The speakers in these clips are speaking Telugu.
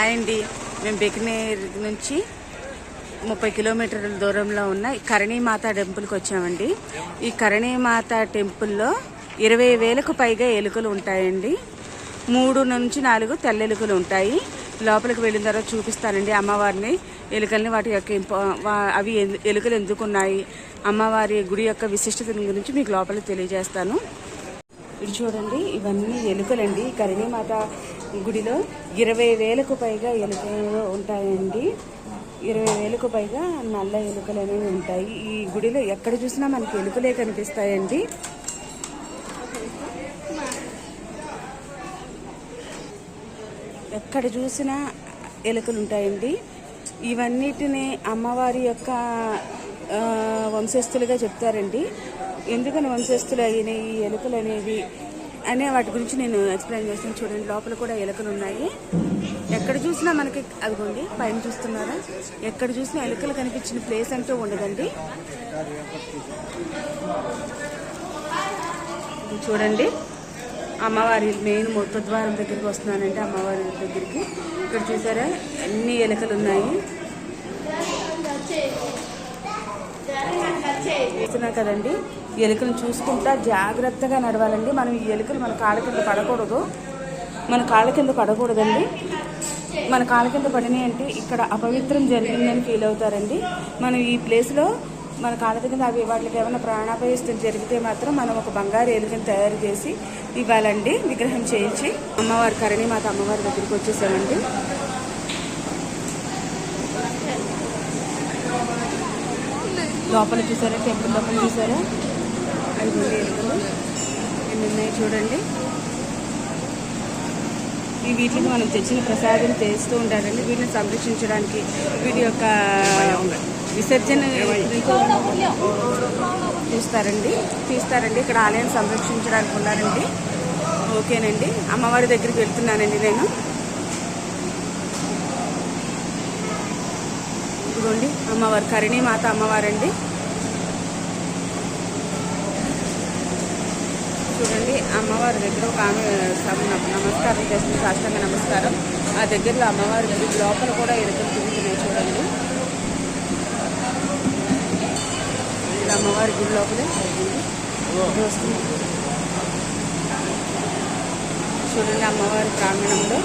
హాయ్ అండి. మేము బెకినేర్ నుంచి ముప్పై కిలోమీటర్ల దూరంలో ఉన్న ఈ కరణీమాత టెంపుల్కి వచ్చామండి. ఈ కరణీమాత టెంపుల్లో ఇరవై వేలకు పైగా ఎలుకలు ఉంటాయండి. మూడు నుంచి నాలుగు తెల్ల ఎలుకలు ఉంటాయి. లోపలికి వెళ్ళిన తర్వాత చూపిస్తానండి అమ్మవారిని. ఎలుకల్ని వాటి యొక్క అవి ఎలుకలు ఎందుకున్నాయి అమ్మవారి గుడి యొక్క విశిష్టత గురించి మీకు లోపలికి తెలియజేస్తాను. ఇది చూడండి ఇవన్నీ ఎలుకలండి. ఈ కరణీమాత గుడిలో ఇరవై వేలకు పైగా ఎలుకలు ఉంటాయండి. ఇరవై వేలకు పైగా నల్ల ఎలుకలు అనేవి ఉంటాయి. ఈ గుడిలో ఎక్కడ చూసినా మనకి ఎలుకలే కనిపిస్తాయండి. ఎక్కడ చూసినా ఎలుకలు ఉంటాయండి. ఇవన్నిటిని అమ్మవారి యొక్క వంశస్థులుగా చెప్తారండి. ఎందుకని వంశస్థులు అయిన ఈ ఎలుకలు అనేవి అనే వాటి గురించి నేను ఎక్స్ప్లెయిన్ చేస్తాను చూడండి. లోపల కూడా ఎలుకలు ఉన్నాయి. ఎక్కడ చూసినా మనకి అదిగోండి పైన చూస్తున్నారా? ఎక్కడ చూసినా ఎలుకలు కనిపించిన ప్లేస్ అంటూ ఉండదండి. చూడండి. అమ్మవారి మెయిన్ మొత్తద్వారం దగ్గరికి వస్తున్నానంటే అమ్మవారి దగ్గరికి. ఇక్కడ చూసారా? అన్ని ఎలుకలు ఉన్నాయి. చూస్తున్నారు కదండి. ఎలుకలు చూసుకుంటా జాగ్రత్తగా నడవాలండి. మనం ఈ ఎలుకలు మన కాళ్ళ కింద పడకూడదు. మన కాళ్ళ కింద పడకూడదండి. మన కాళ్ళ కింద పడినాయి అంటే ఇక్కడ అపవిత్రం జరిగిందని ఫీల్ అవుతారండి. మనం ఈ ప్లేస్లో మన కాళ్ళ కింద అవి వాటికి ఏమైనా ప్రాణాపయస్థం జరిగితే మాత్రం మనం ఒక బంగారు ఎలుకని తయారు చేసి ఇవ్వాలండి. విగ్రహం చేయించి అమ్మవారి కరణీమాత అమ్మవారి దగ్గరికి వచ్చేసామండి. లోపల చూసారా? టెంపుల్ లోపల చూసారా? ఎలుకలు ఎన్ని ఉన్నాయి చూడండి. ఈ వీటికి మనం తెచ్చిన ప్రసాదం చేస్తూ ఉంటారండి. వీటిని సంరక్షించడానికి వీటి యొక్క విసర్జన చూస్తారండి తీస్తారండి. ఇక్కడ ఆలయం సంరక్షించడానికి ఉన్నారండి. ఓకేనండి. అమ్మవారి దగ్గరికి వెళ్తున్నానండి నేను. ఇదిగోండి. అమ్మవారు కరిణి మాత అమ్మవారండి. చూడండి. అమ్మవారి దగ్గర ఒక ఆమె నమస్కారం చేస్తుంది. సాష్టాంగ నమస్కారం. ఆ దగ్గరలో అమ్మవారి గుడి లోపల కూడా ఎలుకలు తిరుగుతున్నాయి చూడండి. ఇది అమ్మవారి గుడి లోపలే. వస్తుంది. చూడండి అమ్మవారి ప్రాంగణంలో.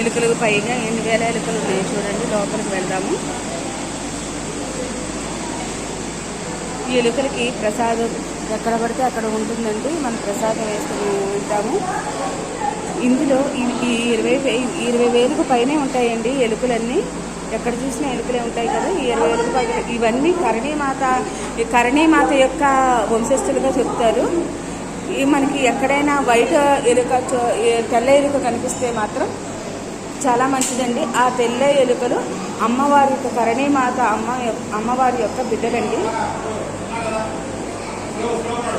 ఎలుకలకు పైగా ఎన్ని వేల ఎలుకలు ఉన్నాయి చూడండి. లోపలికి వెళ్దాము. ఈ ఎలుకలకి ప్రసాదం ఎక్కడ పడితే అక్కడ ఉంటుందండి. మనం ప్రసాదం వేసుకుని ఉంటాము. ఇందులో ఈ- ఇరవై ఇరవై వేలకు పైనే ఉంటాయండి ఎలుకలన్నీ. ఎక్కడ చూసినా ఎలుకలే ఉంటాయి కదా. ఈ ఇరవై వేలకు పైన. ఇవన్నీ కరణీమాత ఈ కరణీమాత యొక్క వంశస్థులుగా చెప్తారు. ఈ మనకి ఎక్కడైనా వైట్ ఎలుక తెల్ల ఎలుక కనిపిస్తే మాత్రం చాలా మంచిదండి. ఆ తెల్ల ఎలుకలు అమ్మవారి యొక్క కరణీమాత అమ్మ యొక్క- అమ్మవారి యొక్క బిడ్డలండి.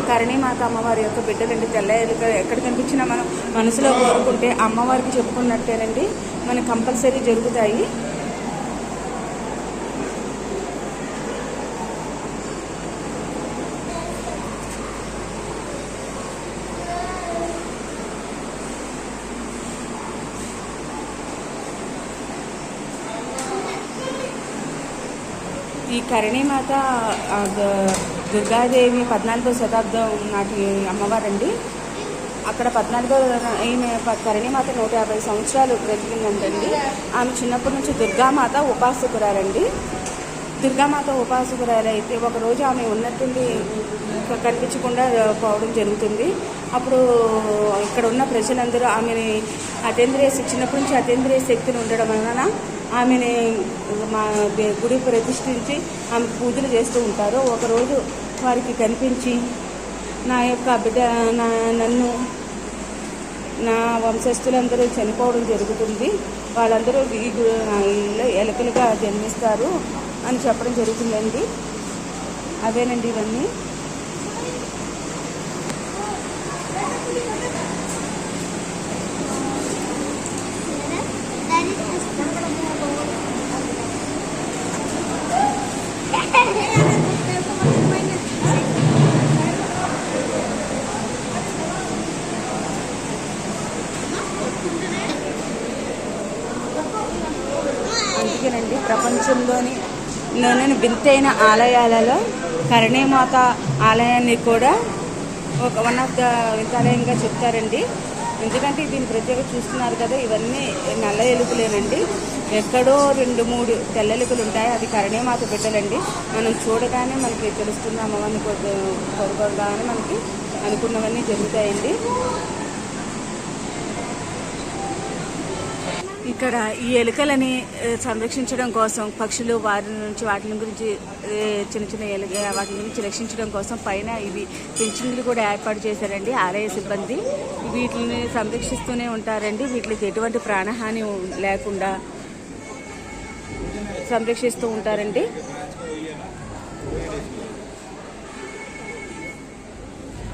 కరణీమాత అమ్మవారి యొక్క బిడ్డలండి తెల్ల ఎలుక ఎక్కడ కనిపించినా మనం మనసులో కోరుకుంటే అమ్మవారికి చెప్పుకున్నట్టేనండి. మన కంపల్సరీ జరుగుతాయి. ఈ కరణీమాత మాత దుర్గాదేవి పద్నాలుగో శతాబ్దం నాటి అమ్మవారండి. అక్కడ పద్నాలుగో ఈమె ప- నూట యాభై సంవత్సరాలు బ్రతికిందంటండి. ఆమె చిన్నప్పటి నుంచి దుర్గామాత ఉపాసకురాలండి. దుర్గామాత ఉపాసకురాలైతే ఒకరోజు ఆమె ఉన్నట్టుండి కనిపించకుండా పోవడం జరుగుతుంది. అప్పుడు ఇక్కడ ఉన్న ప్రజలందరూ ఆమెని అతేంద్రియ శక్తి- చిన్నప్పటి నుంచి అతేంద్రియ శక్తిని ఉండడం వలన ఆమెని మా గుడి ప్రతిష్ఠించి ఆమె పూజలు చేస్తూ ఉంటారు. ఒకరోజు వారికి కనిపించి నా యొక్క బిడ్డ నా నన్ను నా వంశస్థులందరూ చనిపోవడం జరుగుతుంది. వాళ్ళందరూ ఈ ఎలకలుగా ఎలుకలుగా జన్మిస్తారు అని చెప్పడం జరుగుతుందండి. అవేనండి ఇవన్నీ? ప్రపంచంలోని లోని వింతైన ఆలయాలలో కరణీమాత ఆలయాన్ని కూడా ఒక వన్ ఆఫ్ ద వింతాలయంగా చెప్తారండి. ఎందుకంటే దీని ప్రత్యేక చూస్తున్నారు కదా ఇవన్నీ నల్ల ఎలుకలేనండి ఎక్కడో రెండు మూడు తెల్ల ఎలుకలు ఉంటాయి అది కరణీమాత బిడ్డలండి మనం చూడగానే మనకి తెలుస్తుంది అమ్మవారిని కోరుకోగానే మనకి అనుకున్నవన్నీ జరుగుతాయండి. ఇక్కడ ఈ ఎలుకలని సంరక్షించడం కోసం పక్షులు వారి నుంచి వాటి గురించి చిన్న చిన్న ఎలుక వాటి గురించి రక్షించడం కోసం పైన ఇవి పెంచింగ్లు కూడా ఏర్పాటు చేశారండి ఆలయ సిబ్బంది. వీటిని సంరక్షిస్తూనే ఉంటారండి వీటికి ఎటువంటి ప్రాణహాని లేకుండా సంరక్షిస్తూ ఉంటారండి.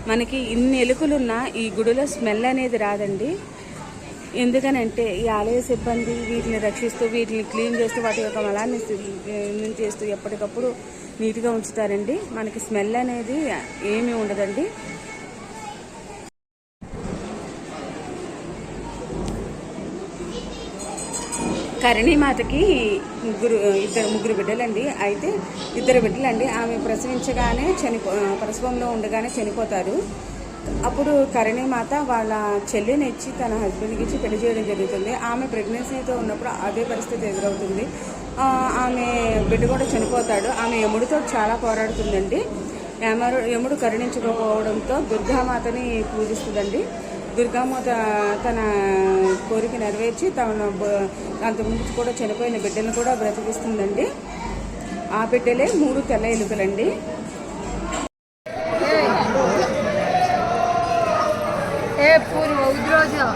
మనకి ఇన్ని ఎలుకలున్నా ఈ గుడిలో స్మెల్ అనేది రాదండి. ఎందుకనంటే ఈ ఆలయ సిబ్బంది వీటిని రక్షిస్తూ వీటిని క్లీన్ చేస్తూ వాటి యొక్క మలాన్ని చేస్తూ ఎప్పటికప్పుడు నీట్గా ఉంచుతారండి. మనకి స్మెల్ అనేది ఏమీ ఉండదండి. కరణీమాతకి ముగ్గురు ఇద్దరు ముగ్గురు బిడ్డలండి. అయితే ఇద్దరు బిడ్డలండి. ఆమె ప్రసవించగానే చనిపో ప్రసవంలో ఉండగానే చనిపోతారు. అప్పుడు కరణీమాత వాళ్ళ చెల్లిని ఇచ్చి తన హస్బెండ్కి ఇచ్చి పెళ్ళి చేయడం జరుగుతుంది. ఆమె ప్రెగ్నెన్సీతో ఉన్నప్పుడు అదే పరిస్థితి ఎదురవుతుంది. ఆమె బిడ్డ కూడా చనిపోతాడు. ఆమె యముడితో చాలా పోరాడుతుందండి. యమరు యముడు కరుణించకపోవడంతో దుర్గామాతని పూజిస్తుందండి. దుర్గామాత తన కోరిక నెరవేర్చి తన అంతకుముందు కూడా చనిపోయిన బిడ్డను కూడా బ్రతికిస్తుందండి. ఆ బిడ్డలే మూడు తెల్ల ఎలుకలండి. એ પૂર્વ ઉધરો છો